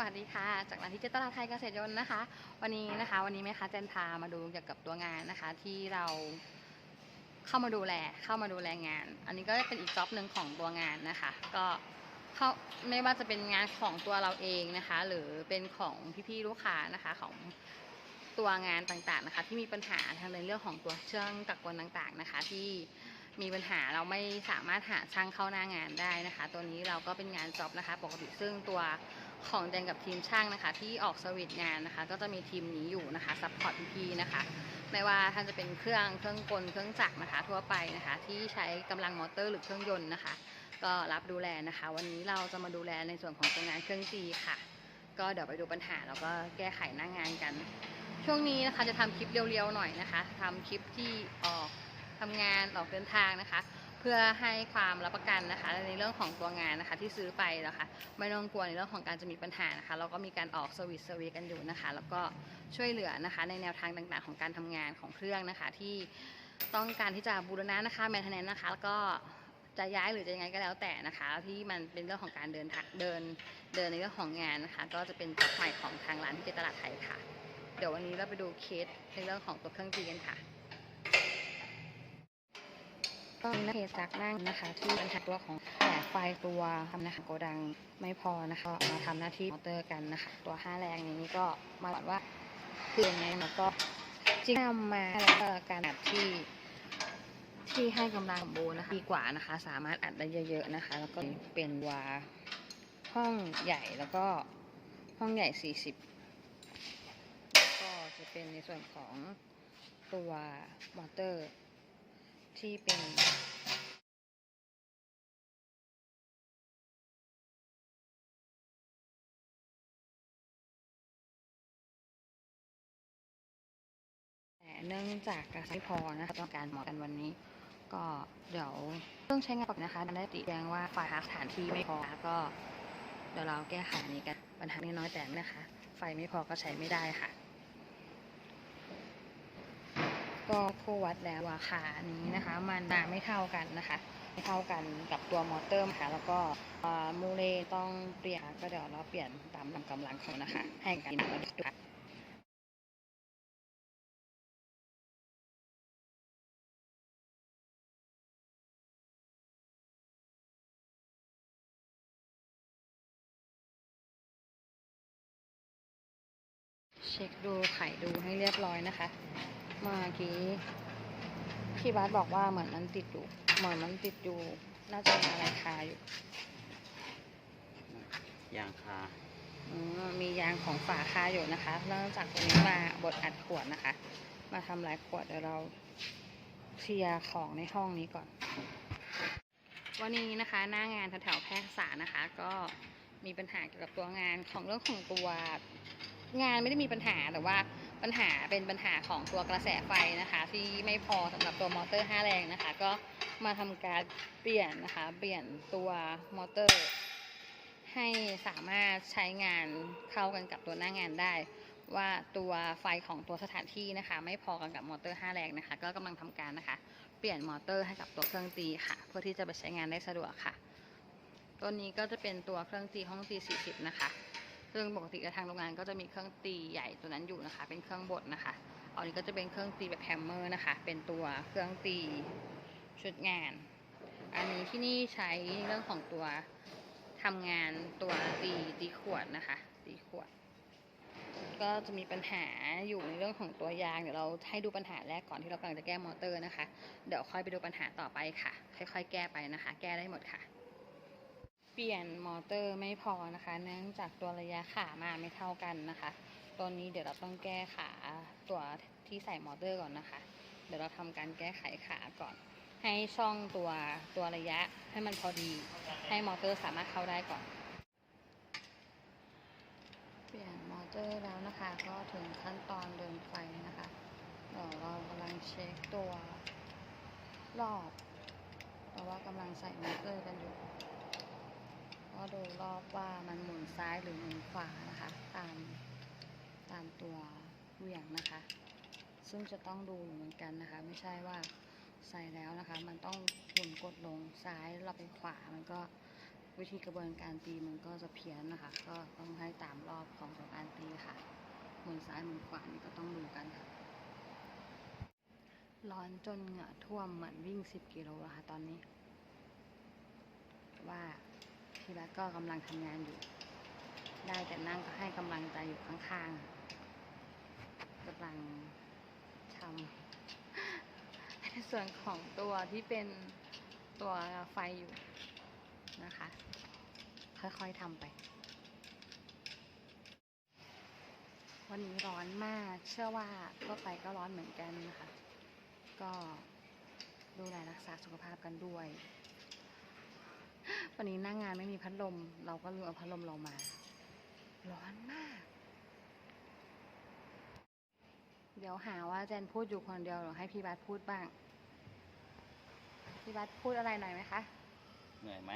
วัสดีค่ะ จากร้านที่เจตลาดไทยเกษตรยนต์นะคะ วันนี้นะคะ วันนี้แม่ค้าเจนพามาดูเกี่ยวกับตัวงานนะคะ ที่เราเข้ามาดูแลเข้ามาดูแลงาน อันนี้ก็เป็นอีกจ็อบหนึ่งของตัวงานนะคะ ก็เข้าไม่ว่าจะเป็นงานของตัวเราเองนะคะ หรือเป็นของพี่ๆลูกค้านะคะของตัวงานต่างๆนะคะ ที่มีปัญหาทางในเรื่องของตัวเครื่องจักรกลต่างๆนะคะ ที่มีปัญหาเราไม่สามารถหาช่างเข้าหน้างานได้นะคะ ตัวนี้เราก็เป็นงานจ็อบนะคะ ปกติซึ่งตัว ของแดงกับทีมช่างนะคะ ที่ออกสวิตงานนะคะ ก็จะมีทีมนี้อยู่นะคะซัพพอร์ตพี่ๆนะคะไม่ว่าท่านจะเป็นเครื่องเครื่องกลเครื่องจักรนะคะ ทั่วไปนะคะ ที่ใช้กำลังมอเตอร์หรือเครื่องยนต์นะคะ ก็รับดูแลนะคะ วันนี้เราจะมาดูแลในส่วนของตัวงานเครื่องจีค่ะ ก็เดี๋ยวไปดูปัญหาแล้วก็แก้ไขหน้างานกัน ช่วงนี้นะคะจะทำคลิปเรียวๆหน่อยนะคะทำคลิปที่ออกทำงานออกเดินทางนะคะ พื่อให้ความรับประกันนะคะ ในเรื่องของตัวงานนะคะที่ซื้อไปนะคะ ไม่ต้องกลัวในเรื่องของการจะมีปัญหานะคะ เราก็มีการออกสวิตเซอร์วีกันอยู่นะคะ แล้วก็ช่วยเหลือนะคะ ในแนวทางต่างๆ ของการทำงานของเครื่องนะคะ ที่ต้องการที่จะบูรณะนะคะแมนเทนแนนนะคะ แล้วก็จะย้ายหรือจะยังไงก็แล้วแต่นะคะ ที่มันเป็นเรื่องของการเดินทางเดินเดินในเรื่องของงานนะคะ ก็จะเป็นจับใหม่ของทางร้านที่เจตลาดไทยค่ะ เดี๋ยววันนี้เราไปดูเคสในเรื่องของตัวเครื่องจีกันค่ะ ก็มีนักเทซักนั่งนะคะ ที่เป็นถักตัวของแต่ไฟตัวทำนะคะโกดังไม่พอนะคะมาทำหน้าที่มอเตอร์กันนะคะ ตัว5แรงนี้ก็มาก่อนว่าคือยังไงแล้วก็จริงนำมาแล้วก็การอัดที่ที่ให้กำลังสมบูนะคะดีกว่านะคะ สามารถอัดได้เยอะๆนะคะ แล้วก็เป็นวาห้องใหญ่แล้วก็ห้องใหญ่ 40 ก็จะเป็นในส่วนของตัวมอเตอร์ ที่เป็นเนื่องจากกระแสไม่พอนะคะต้องการหมอกันวันนี้ ก็เดี๋ยวเรื่องใช้งานปกตินะคะได้ติแจ้งว่าไฟหาสถานที่ไม่พอก็เดี๋ยวเราแก้ไขนี้กันปัญหาน้อยแต่นะคะ ไฟไม่พอก็ใช้ไม่ได้ค่ะ ก็คู่วัดแล้วราคานี้นะคะ มันมาไม่เท่ากันนะคะ ไม่เท่ากันกับตัวมอเตอร์ค่ะแล้วก็มูเลต้องเปลี่ยนก็เดี๋ยวเราเปลี่ยนตามกำลังของนะคะ ให้กันมาดูค่ะเช็คดูไขดูให้เรียบร้อยนะคะ เมื่อกี้พี่บาสบอกว่าเหมือนมันติดอยู่ เหมือนมันติดอยู่ น่าจะมีอะไรคาอยู่ยางคาอืมมียางของฝาคาอยู่นะคะเริ่มจากตรงนี้มาบดอัดขวดนะคะ มาทำลายขวดเดี๋ยวเราเคลียร์ของในห้องนี้ก่อน วันนี้นะคะหน้างานแถวๆแพร่กษานะคะ ก็มีปัญหาเกี่ยวกับตัวงานของเรื่องของตัวงานไม่ได้มีปัญหาแต่ว่า ปัญหาเป็นปัญหาของตัวกระแสไฟนะคะ ที่ไม่พอสำหรับตัวมอเตอร์ 5 แรงนะคะ ก็มาทำการเปลี่ยนนะคะ เปลี่ยนตัวมอเตอร์ ให้สามารถใช้งานเข้ากันกับตัวหน้างานได้ ว่าตัวไฟของตัวสถานที่นะคะ ไม่พอกันกับมอเตอร์ 5 แรงนะคะ ก็กำลังทำการนะคะ เปลี่ยนมอเตอร์ให้กับตัวเครื่องตีค่ะ เพื่อที่จะไปใช้งานได้สะดวกค่ะ ตัวนี้ก็จะเป็นตัวเครื่องตีห้องตี40 นะคะ ซึ่งปกติทางโรงงานก็จะมีเครื่องตีใหญ่ตัวนั้นอยู่นะคะ เป็นเครื่องบดนะคะอันนี้ก็จะเป็นเครื่องตีแบบแฮมเมอร์นะคะ เป็นตัวเครื่องตีชุดงาน อันนี้ที่นี่ใช้เรื่องของตัวทำงานตัวตีตีขวดนะคะตีขวด ก็จะมีปัญหาอยู่ในเรื่องของตัวยาง เดี๋ยวเราให้ดูปัญหาแรกก่อนที่เรากำลังจะแก้มอเตอร์นะคะ เดี๋ยวค่อยไปดูปัญหาต่อไปค่ะ ค่อยๆ แก้ไปนะคะ แก้ได้หมดค่ะ เปลี่ยนมอเตอร์ไม่พอนะคะ เนื่องจากตัวระยะขามาไม่เท่ากันนะคะตัวนี้เดี๋ยวเราต้องแก้ขาตัวที่ใส่มอเตอร์ก่อนนะคะ เดี๋ยวเราทำการแก้ไขขาก่อน ให้ช่องตัวตัวระยะให้มันพอดี ให้มอเตอร์สามารถเข้าได้ก่อน เปลี่ยนมอเตอร์แล้วนะคะ ก็ถึงขั้นตอนเดินไฟนะคะเดี๋ยวเรากำลังเช็คตัวรอบ เพราะว่ากำลังใส่มอเตอร์กันอยู่ ก็ดูรอบว่า มันหมุนซ้ายหรือหมุนขวานะคะ ตามตามตัวเหวี่ยงนะคะ ซึ่งจะต้องดูเหมือนกันนะคะ ไม่ใช่ว่าใส่แล้วนะคะ มันต้องหมุนกดลงซ้ายเราไปขวามันก็วิธีกระบวนการตีมันก็จะเพี้ยนนะคะ ก็ต้องให้ตามรอบของของการตีค่ะหมือซ้ายหมือขวานี่ก็ต้องดูกันค่ะ ร้อนจนเหงื่อท่วมเหมือนวิ่งสิบกิโลอะค่ะตอนนี้ ว่า พี่แบ๊กก็กำลังทำงานอยู่ ได้แต่นั่งก็ให้กำลังใจอยู่ข้างๆกำลังทำในส่วนของตัวที่เป็นตัวไฟอยู่นะคะ ค่อยๆทำไป วันนี้ร้อนมาก เชื่อว่าทั่วไปก็ร้อนเหมือนกันนะคะ ก็ดูแลรักษาสุขภาพกันด้วย วันนี้หน้างงานไม่มีพัดลม เราก็ลืมเอาพัดลมเรามา ร้อนมาก เดี๋ยวหาว่าเจนพูดอยู่คนเดียวเดี๋ยวให้พี่บัสพูดบ้าง พี่บัสพูดอะไรหน่อยไหมคะ เหนื่อยไหม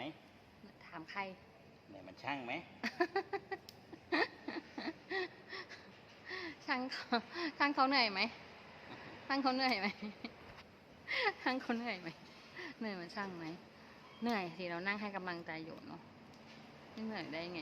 ถามใคร เหนื่อยมันช่างไหม ช่างเขาช่างเขาเหนื่อยไหมช่างเขาเหนื่อยไหมช่างเขาเหนื่อยไหม เหนื่อยเหมือนช่างไหม เหนื่อยสิเรานั่งให้กำลังใจอยู่เนาะไม่เหนื่อยได้ไง